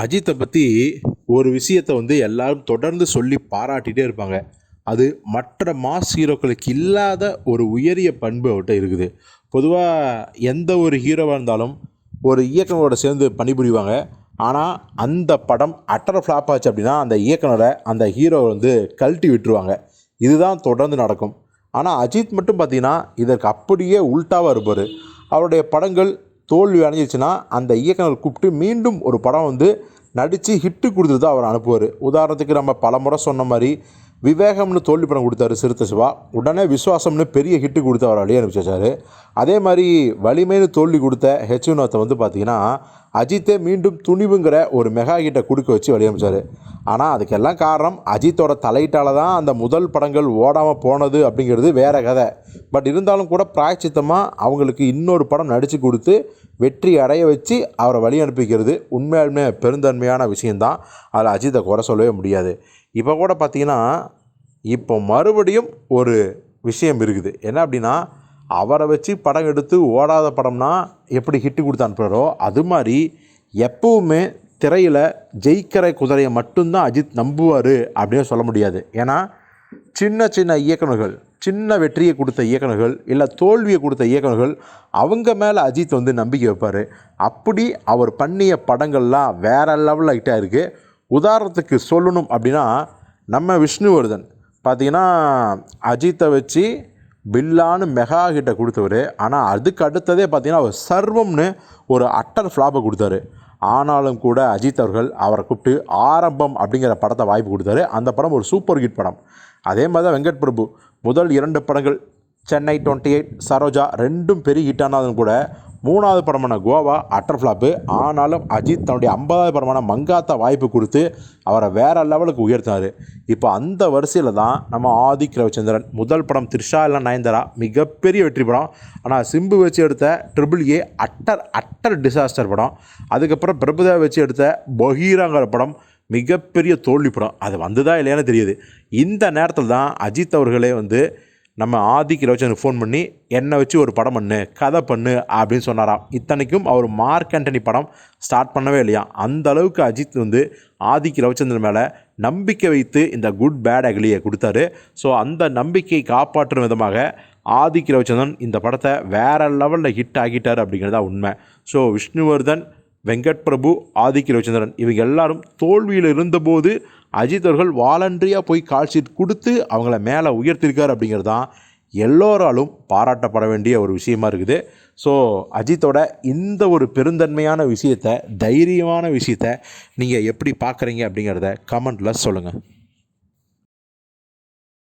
அஜித்தை பற்றி ஒரு விஷயத்தை வந்து எல்லாரும் தொடர்ந்து சொல்லி பாராட்டிகிட்டே இருப்பாங்க. அது மற்ற மாஸ் ஹீரோக்களுக்கு இல்லாத ஒரு உயரிய பண்பு அவர்கிட்ட இருக்குது. பொதுவாக எந்த ஒரு ஹீரோவாக இருந்தாலும் ஒரு இயக்குனரோட சேர்ந்து பணிபுரிவாங்க. ஆனால் அந்த படம் அட்டர் ஃப்ளாப் ஆச்சு அப்படின்னா அந்த இயக்குனரை அந்த ஹீரோ வந்து கழட்டி விட்டுருவாங்க. இதுதான் தொடர்ந்து நடக்கும். ஆனால் அஜித் மட்டும் பார்த்தீங்கன்னா இதற்கு அப்படியே உல்ட்டாவாக இருப்பார். அவருடைய படங்கள் தோல்வி அடைஞ்சிச்சுன்னா அந்த இயக்குனர் கூப்பிட்டு மீண்டும் ஒரு படம் வந்து நடித்து ஹிட்டு கொடுத்துட்டு தான் அவர் அனுப்புவார். உதாரணத்துக்கு நம்ம பல முறை சொன்ன மாதிரி விவேகம்னு தோல்வி படம் கொடுத்தாரு சிறுத்தை சிவா. உடனே விஸ்வாசம்னு பெரிய ஹிட்டு கொடுத்து அவர் வெளியே அனுப்பிச்சி அதே மாதிரி வலிமைன்னு தோல்வி கொடுத்த ஹெச் வினோத்தை வந்து பார்த்தீங்கன்னா அஜித்தே மீண்டும் துணிவுங்கிற ஒரு மெகா ஹிட்டை கொடுக்க வச்சு வெளியே அனுப்பிச்சாரு. ஆனால் அதுக்கெல்லாம் காரணம் அஜித்தோட தலையிட்டால் தான் அந்த முதல் படங்கள் ஓடாமல் போனது அப்படிங்கிறது வேற கதை. பட் இருந்தாலும் கூட பிராய்ச்சித்தமாக அவங்களுக்கு இன்னொரு படம் நடித்து கொடுத்து வெற்றி அடைய வச்சு அவரை வழி அனுப்பிக்கிறது உண்மையாலுமே பெருந்தன்மையான விஷயந்தான் அதில் அஜித்தை குறை சொல்லவே முடியாது. இப்போ கூட பார்த்தீங்கன்னா இப்போ மறுபடியும் ஒரு விஷயம் இருக்குது. என்ன அப்படின்னா அவரை வச்சு படம் எடுத்து ஓடாத படம்னா எப்படி ஹிட்டு கொடுத்து அனுப்புகிறாரோ அது மாதிரி எப்பவுமே திரையில் ஜெயிக்கிற குதிரையை மட்டும்தான் அஜித் நம்புவார் அப்படின்னு சொல்ல முடியாது. ஏன்னா சின்ன சின்ன இயக்குனர்கள் சின்ன வெற்றியை கொடுத்த இயக்குனர்கள் இல்லை தோல்வியை கொடுத்த இயக்குனர்கள் அவங்க மேலே அஜித் வந்து நம்பிக்கை வைப்பார். அப்படி அவர் பண்ணிய படங்கள்லாம் வேற லெவலில் ஹிட்டாக இருக்குது உதாரணத்துக்கு சொல்லணும் அப்படின்னா நம்ம விஷ்ணுவர்தன். பார்த்திங்கன்னா அஜித்தை வச்சு பில்லான்னு மெகா ஹிட்டை கொடுத்தவர். ஆனால் அதுக்கு அடுத்ததே பார்த்திங்கன்னா அவர் சர்வம்னு ஒரு அட்டர் ஃப்ளாப்பை கொடுத்தாரு. ஆனாலும் கூட அஜித் அவர்கள் அவரை கூப்பிட்டு ஆரம்பம் அப்படிங்கிற படத்தை வாய்ப்பு கொடுத்தாரு. அந்த படம் ஒரு சூப்பர் ஹிட் படம். அதே மாதிரி தான் வெங்கட் பிரபு. முதல் இரண்டு படங்கள் சென்னை டுவெண்ட்டி எயிட் சரோஜா ரெண்டும் பெரிய ஹிட் ஆனாலும் கூட மூணாவது படமான கோவா அட்டர் ஃப்ளாப்பு ஆனாலும் அஜித் தன்னுடைய ஐம்பதாவது படமான மங்காத்தா வாய்ப்பு கொடுத்து அவரை வேற லெவலுக்கு உயர்த்தினார். இப்போ அந்த வரிசையில் தான் நம்ம ஆதிக் ரவிச்சந்திரன் முதல் படம் த்ரிஷா இல்லை நயன்தாரா மிகப்பெரிய வெற்றி படம். ஆனால் சிம்பு வச்சு எடுத்த triple A utter utter disaster படம். அதுக்கப்புறம் பிரபுதேவா வச்சு எடுத்த பகீராங்கிற படம் மிகப்பெரிய தோல்வி படம். அது வந்ததா இல்லையான்னு தெரியுது. இந்த நேரத்தில் தான் அஜித் அவர்களே வந்து நம்ம ஆதிக்கு ரவிச்சந்திரன் ஃபோன் பண்ணி என்னை வச்சு ஒரு படம் பண்ணு கதை பண்ணு அப்படின்னு சொன்னாராம். இத்தனைக்கும் அவர் மார்க் ஆண்டனி படம் ஸ்டார்ட் பண்ணவே இல்லையா? அந்த அளவுக்கு அஜித் வந்து ஆதிக்கு ரவிச்சந்திரன் மேலே நம்பிக்கை வைத்து இந்த குட் பேட் அகிலியை கொடுத்தாரு. ஸோ அந்த நம்பிக்கையை காப்பாற்றும் விதமாக ஆதிக் ரவிச்சந்திரன் இந்த படத்தை வேறு லெவலில் ஹிட் ஆக்கிட்டார் அப்படிங்கிறதா உண்மை. ஸோ விஷ்ணுவர்தன் வெங்கட் பிரபு ஆதிக்கு ரவிச்சந்திரன் இவங்க எல்லாரும் தோல்வியில் இருந்தபோது அஜித் அவர்கள் வாலண்டரியாக போய் கால் ஷீட் கொடுத்து அவங்கள மேலே உயர்த்திருக்கார் அப்படிங்கிறது தான் எல்லோராலும் பாராட்டப்பட வேண்டிய ஒரு விஷயமா இருக்குது. ஸோ அஜித்தோட இந்த ஒரு பெருந்தன்மையான விஷயத்தை தைரியமான விஷயத்தை நீங்கள் எப்படி பார்க்குறீங்க அப்படிங்கிறத கமெண்ட்டில் சொல்லுங்கள்